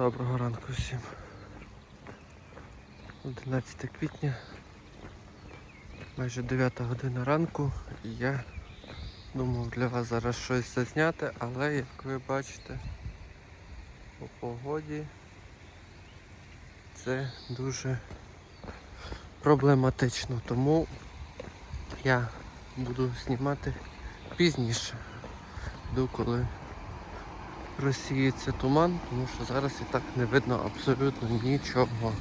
Доброго ранку всім. 11 квітня, майже 9 година ранку і я думав для вас зараз щось зазняти, але як ви бачите по погоді це дуже проблематично, тому я буду знімати пізніше. Йду коли розсіється туман, тому що зараз і так не видно абсолютно нічого.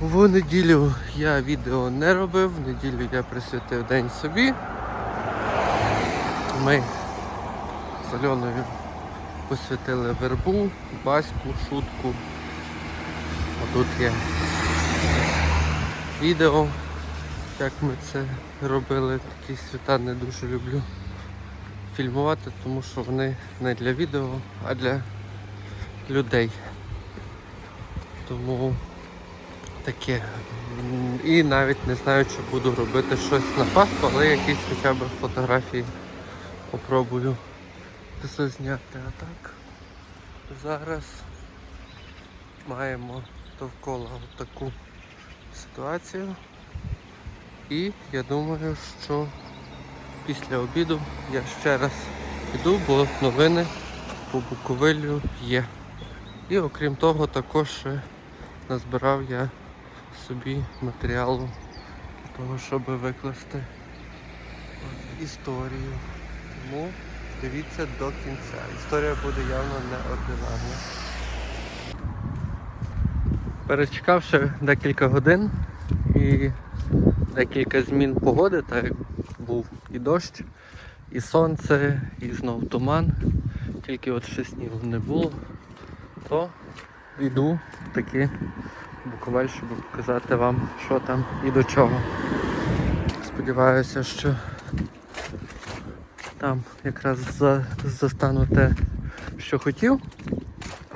В неділю я відео не робив, в неділю я присвятив день собі. Ми з Альоною посвятили вербу, баську, шутку. Отут є відео, як ми це робили. Такі свята не дуже люблю фільмувати, тому що вони не для відео, а для людей. Тому таке. І навіть не знаю, чи буду робити щось на Пасху, але якісь хоча б фотографії попробую зняти. А так зараз маємо довкола таку ситуацію. І я думаю, що після обіду я ще раз піду, бо новини по Буковелю є. І окрім того, також назбирав я собі матеріалу для того, щоб викласти історію. Тому дивіться до кінця. Історія буде явно неординарна. Перечекавши декілька годин і декілька змін погоди, так як був і дощ, і сонце, і знов туман, тільки от ще снігу не було, то йду таки Буковель, щоб показати вам, що там і до чого. Сподіваюся, що там якраз за, застану те, що хотів.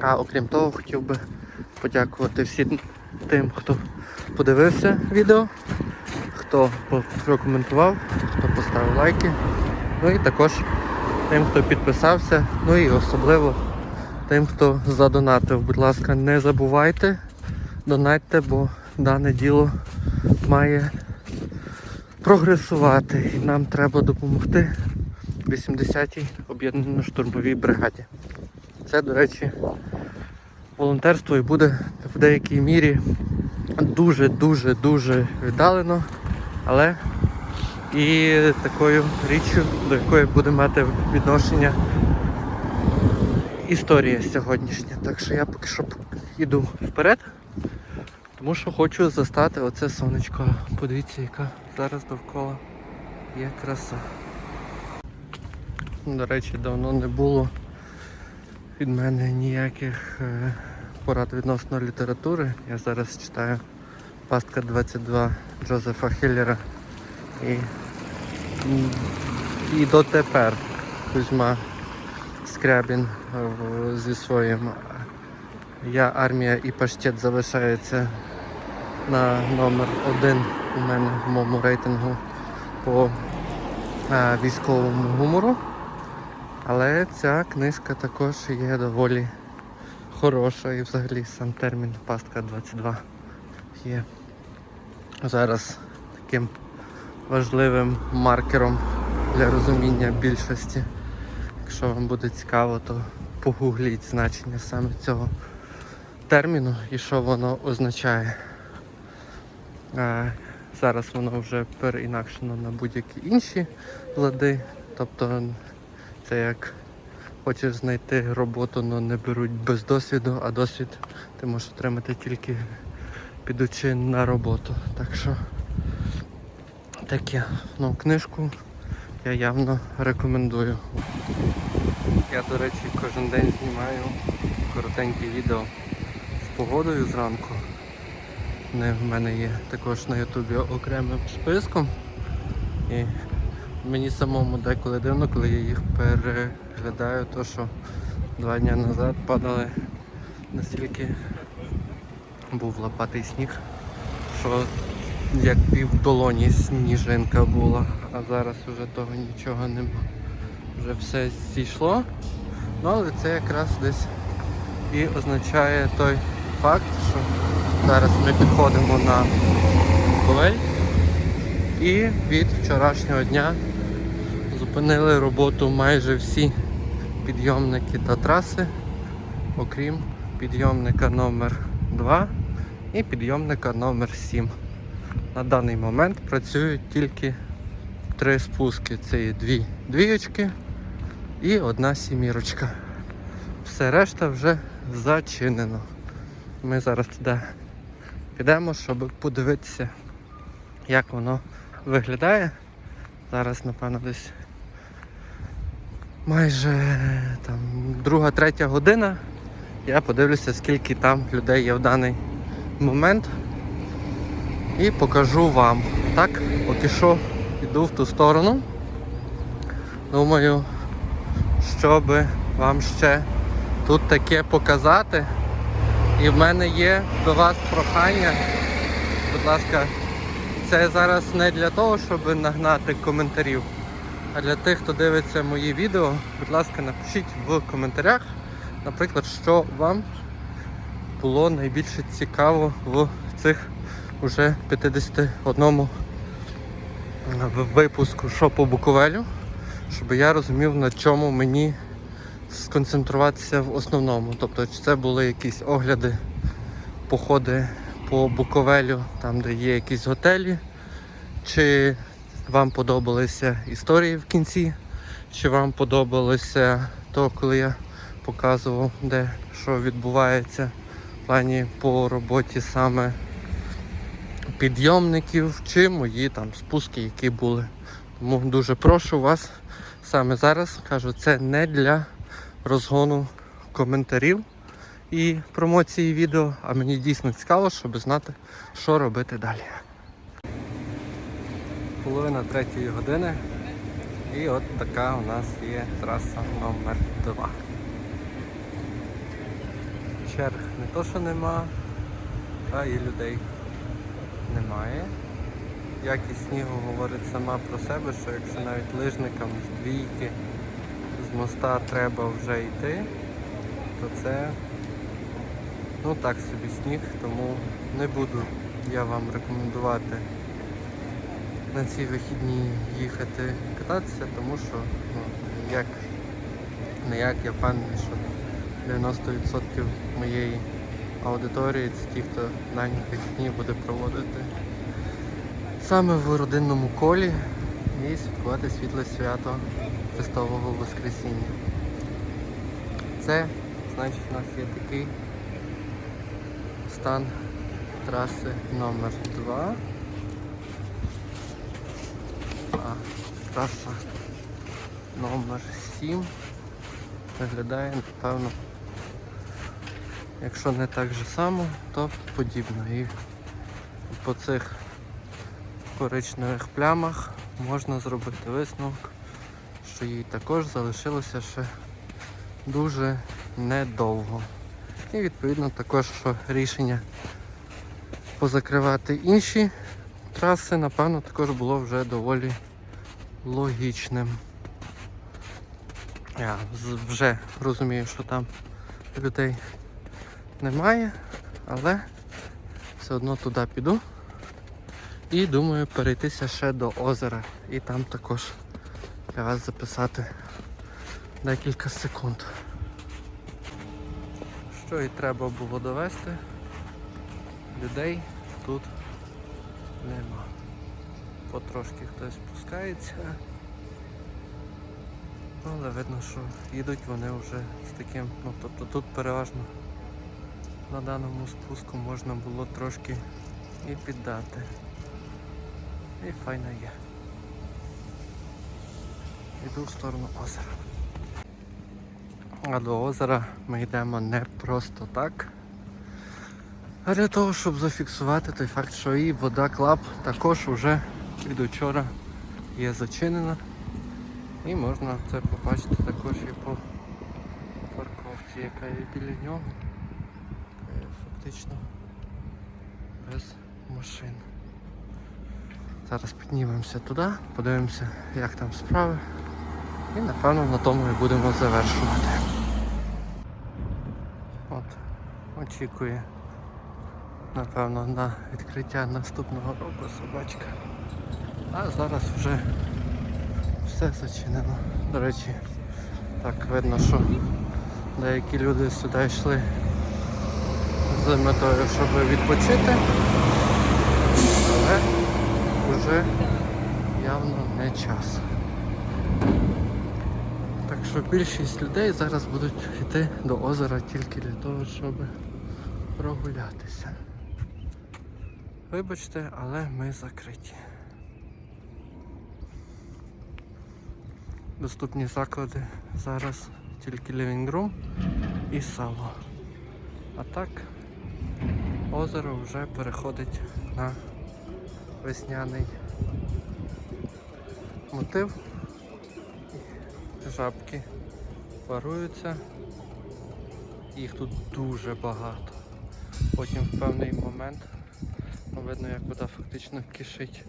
А окрім того, хотів би подякувати всім тим, хто подивився відео, хто прокоментував, хто поставив лайки. Ну і також тим, хто підписався, ну і особливо тим, хто задонатив. Будь ласка, не забувайте, донатьте, бо дане діло має прогресувати. І нам треба допомогти 80-й об'єднано-штурмовій бригаді. Це, до речі, волонтерство і буде в деякій мірі дуже-дуже дуже віддалено, але і такою річчю, до якої буде мати відношення історія сьогоднішня. Так що я поки що йду вперед, тому що хочу застати оце сонечко. Подивіться, яка зараз довкола є краса. До речі, давно не було від мене ніяких е, порад відносно літератури. Я зараз читаю Пастка 22 Джозефа Хіллера і, і дотепер Кузьма Скрябін е, зі своїм Я армія і паштет залишається на номер один у мене в моєму рейтингу по е, військовому гумору. Але ця книжка також є доволі хороша і взагалі сам термін пастка 22 є зараз таким важливим маркером для розуміння більшості. Якщо вам буде цікаво, то погугліть значення саме цього терміну і що воно означає. Зараз воно вже переінакшено на будь-які інші лади. Тобто це як хочеш знайти роботу, але не беруть без досвіду, а досвід ти можеш отримати тільки підучи на роботу. Так що таке. Ну, книжку я явно рекомендую. Я, до речі, кожен день знімаю коротенькі відео з погодою зранку. Вони в мене є також на ютубі окремим списком. І мені самому деколи дивно, коли я їх переглядаю, то що два дні назад падали настільки був лопатий сніг, що як пів долоні сніжинка була, а зараз вже того нічого нема. Вже все зійшло. Ну але це якраз десь І означає той факт, що зараз ми підходимо на Буковель і від вчорашнього дня зупинили роботу майже всі підйомники та траси, окрім підйомника номер 2 і підйомника номер 7. На даний момент працюють тільки три спуски. Це є дві двіючки і одна сімірочка. Все решта вже зачинено. Ми зараз туди підемо, щоб подивитися, як воно виглядає. Зараз, напевно, десь майже там друга, третя година. Я подивлюся, скільки там людей є в даний момент. І покажу вам. Так, поки що йду в ту сторону. Думаю, щоб вам ще тут таке показати. І в мене є до вас прохання. Будь ласка, це зараз не для того, щоб нагнати коментарів, а для тих, хто дивиться мої відео, будь ласка, напишіть в коментарях, наприклад, що вам було найбільше цікаво в цих уже 51 випуску «Що по Буковелю, щоб я розумів, на чому мені сконцентруватися в основному. Тобто, чи це були якісь огляди, походи по Буковелю, там де є якісь готелі, чи вам подобалися історії в кінці, чи вам подобалося то, коли я показував, де що відбувається плані по роботі саме підйомників, чи мої там спуски, які були. Тому дуже прошу вас саме зараз, кажу, це не для розгону коментарів і промоції відео, а мені дійсно цікаво, щоб знати, що робити далі. Половина третьої години. І от така у нас є траса номер 2. Черг то, що нема, а і людей немає. Якість снігу говорить сама про себе, що якщо навіть лижникам з двійки з моста треба вже йти, то це ну так собі сніг, тому не буду я вам рекомендувати на ці вихідні їхати кататися, тому що ну, як не як я впевнений, що 90% моєї аудиторії це ті, хто дані вихідні буде проводити. Саме в родинному колі і святкувати світле свято Христового Воскресіння. Це, значить, у нас є такий стан траси номер 2 А траса номер 7 виглядає, напевно, якщо не так же само, то подібно. І по цих коричневих плямах можна зробити висновок, що їй також залишилося ще дуже недовго. І відповідно також, що рішення позакривати інші траси, напевно, також було вже доволі логічним. Я вже розумію, що там людей немає, але все одно туди піду. І думаю перейтися ще до озера і там також для вас записати декілька секунд. Що і треба було довести, людей тут нема. Потрошки хтось спускається. Але видно, що їдуть вони вже з таким, ну тобто тут переважно на даному спуску можна було трошки і піддати. І файно є. Йду в сторону озера. А до озера ми йдемо не просто так. А для того, щоб зафіксувати той факт, що і вода клаб також вже від учора є зачинена. І можна це побачити також і по парковці, яка є біля нього. Фактично без машин. Зараз піднімемося туди, подивимося, як там справи. І напевно на тому і будемо завершувати. От очікує, напевно, на відкриття наступного року собачка. А зараз вже все зачинено. До речі, так видно, що деякі люди сюди йшли з метою, щоб відпочити, але вже явно не час. Так що більшість людей зараз будуть йти до озера тільки для того, щоб прогулятися. Вибачте, але ми закриті. Доступні заклади зараз тільки Living Room і сало. А так озеро вже переходить на весняний мотив. Жабки паруються. Їх тут дуже багато. Потім в певний момент ну, видно, як вода фактично кишить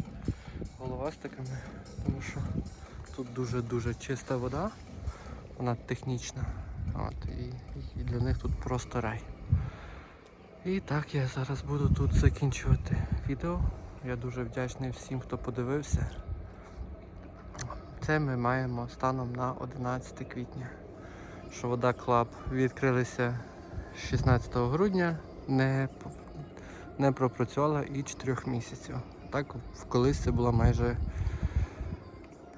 головастиками, тому що тут дуже-дуже чиста вода, вона технічна. От, і, і для них тут просто рай. І так я зараз буду тут закінчувати відео. Я дуже вдячний всім, хто подивився. Це ми маємо станом на 11 квітня. Що вода Клаб відкрилися 16 грудня, не, не пропрацювала і 4 місяців. Так, колись це була майже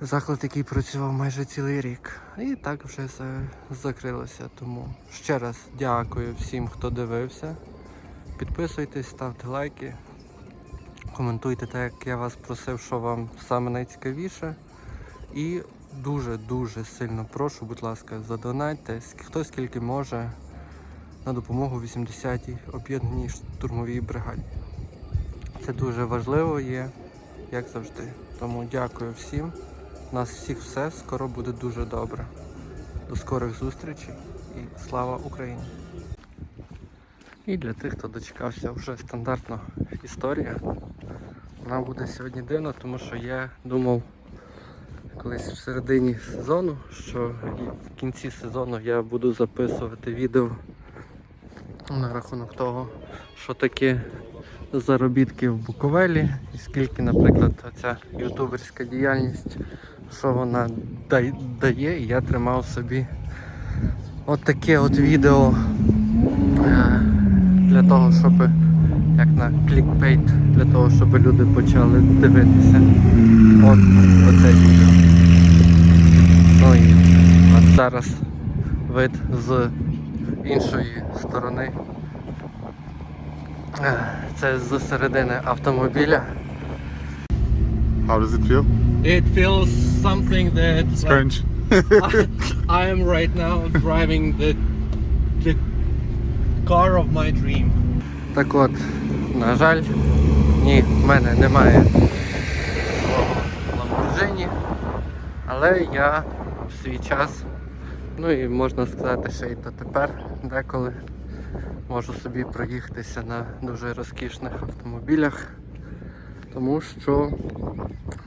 заклад, який працював майже цілий рік. І так вже за- закрилося. Тому ще раз дякую всім, хто дивився. Підписуйтесь, ставте лайки, коментуйте так, як я вас просив, що вам саме найцікавіше. І дуже-дуже сильно прошу, будь ласка, задонайте, хто скільки може на допомогу 80-й об'єднаній штурмовій бригаді. Це дуже важливо є, як завжди. Тому дякую всім. У нас всіх все, скоро буде дуже добре. До скорих зустрічей і слава Україні! І для тих, хто дочекався вже стандартна історія. Вона буде сьогодні дивна, тому що я думав колись в середині сезону, що в кінці сезону я буду записувати відео на рахунок того, що таке заробітки в Буковелі, і скільки, наприклад, ця ютуберська діяльність, що вона дає, і я тримав собі от таке от відео е, для того, щоб як на клікбейт, для того, щоб люди почали дивитися. От оце відео. Ну і от зараз вид з іншої сторони. Це з середини автомобіля. How does it feel? It feels something that Strange. I am right now driving the, the car of my dream. Так от, на жаль, ні, в мене немає свого Lamborghini, але я в свій час, ну і можна сказати, що і дотепер деколи можу собі проїхатися на дуже розкішних автомобілях, тому що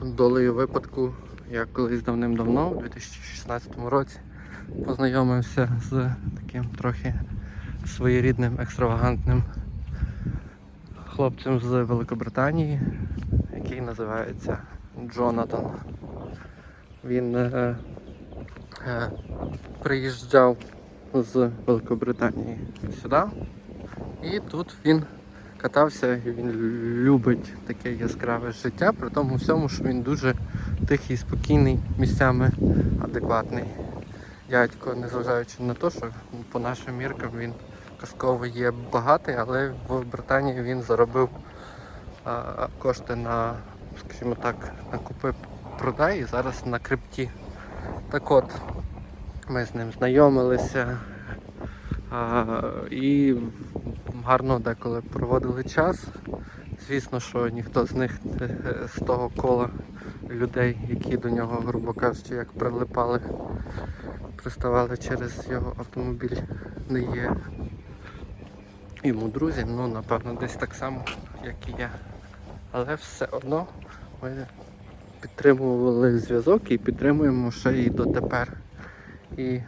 долею випадку я колись давним-давно, у 2016 році, познайомився з таким трохи своєрідним екстравагантним хлопцем з Великобританії, який називається Джонатан. Він е, е, приїжджав з Великобританії сюди, і тут він катався, і він любить таке яскраве життя, при тому всьому, що він дуже тихий, спокійний, місцями адекватний дядько, незважаючи на те, що по нашим міркам він казково є багатий, але в Британії він заробив а, кошти на, скажімо так, на купи продай і зараз на крипті. Так от, ми з ним знайомилися а, і гарно деколи проводили час. Звісно, що ніхто з них е, з того кола людей, які до нього, грубо кажучи, як прилипали, приставали через його автомобіль, не є йому друзі, ну напевно десь так само, як і я. Але все одно ми підтримували зв'язок і підтримуємо ще і дотепер. І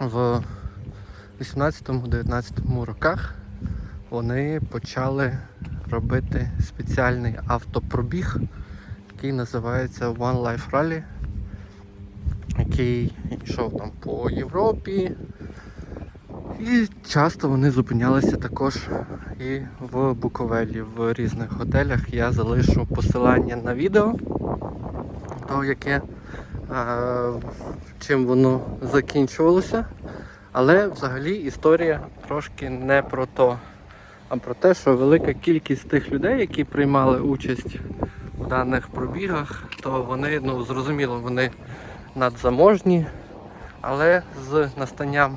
в 18-19 роках вони почали робити спеціальний автопробіг, який називається One Life Rally, який йшов там по Європі. І часто вони зупинялися також і в Буковелі, в різних готелях. Я залишу посилання на відео, то яке е, чим воно закінчувалося. Але взагалі історія трошки не про то, а про те, що велика кількість тих людей, які приймали участь у даних пробігах, то вони, ну зрозуміло, вони надзаможні, але з настанням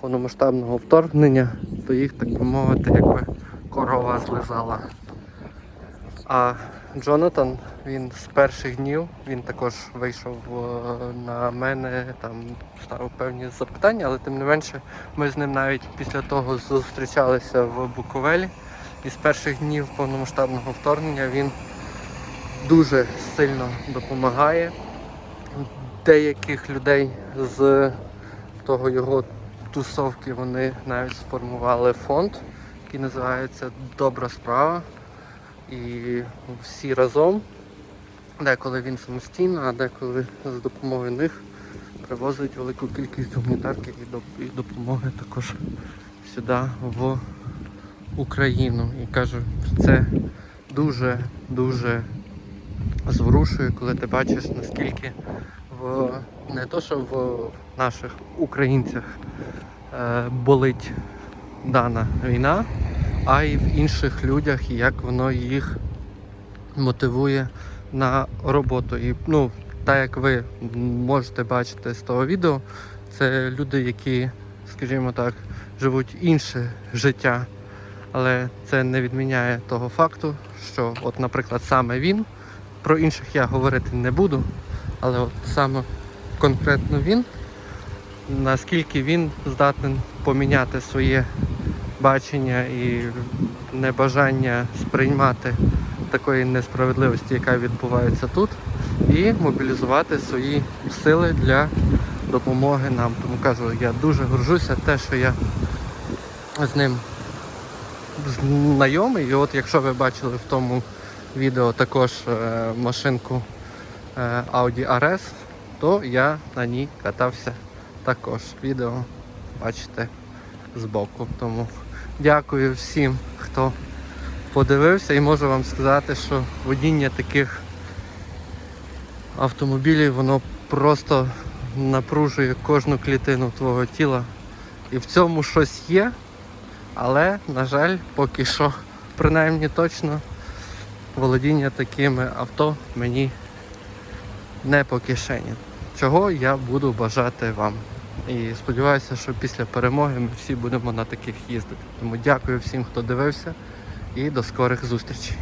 повномасштабного вторгнення, то їх, так би мовити, якби корова злизала. А Джонатан, він з перших днів, він також вийшов е, на мене, там ставив певні запитання, але тим не менше ми з ним навіть після того зустрічалися в Буковелі. І з перших днів повномасштабного вторгнення він дуже сильно допомагає. Деяких людей з того його тусовки вони навіть сформували фонд, який називається Добра справа. І всі разом, деколи він самостійно, а деколи з допомогою них привозить велику кількість гуманітарки і допомоги також сюди в Україну. І кажу, це дуже-дуже зворушує, коли ти бачиш, наскільки в не то, що в наших українцях е, болить дана війна, а й в інших людях, і як воно їх мотивує на роботу. І ну, так як ви можете бачити з того відео, це люди, які, скажімо так, живуть інше життя. Але це не відміняє того факту, що, от, наприклад, саме він, про інших я говорити не буду, але от саме конкретно він, наскільки він здатен поміняти своє бачення і небажання сприймати такої несправедливості, яка відбувається тут, і мобілізувати свої сили для допомоги нам. Тому кажу, я дуже горжуся те, що я з ним знайомий. І от якщо ви бачили в тому відео також е, машинку Audi RS, то я на ній катався також. Відео бачите збоку. Тому дякую всім, хто подивився, і можу вам сказати, що водіння таких автомобілів воно просто напружує кожну клітину твого тіла. І в цьому щось є, але, на жаль, поки що, принаймні точно, володіння такими авто мені не по кишені. Чого я буду бажати вам. І сподіваюся, що після перемоги ми всі будемо на таких їздити. Тому дякую всім, хто дивився, і до скорих зустрічей.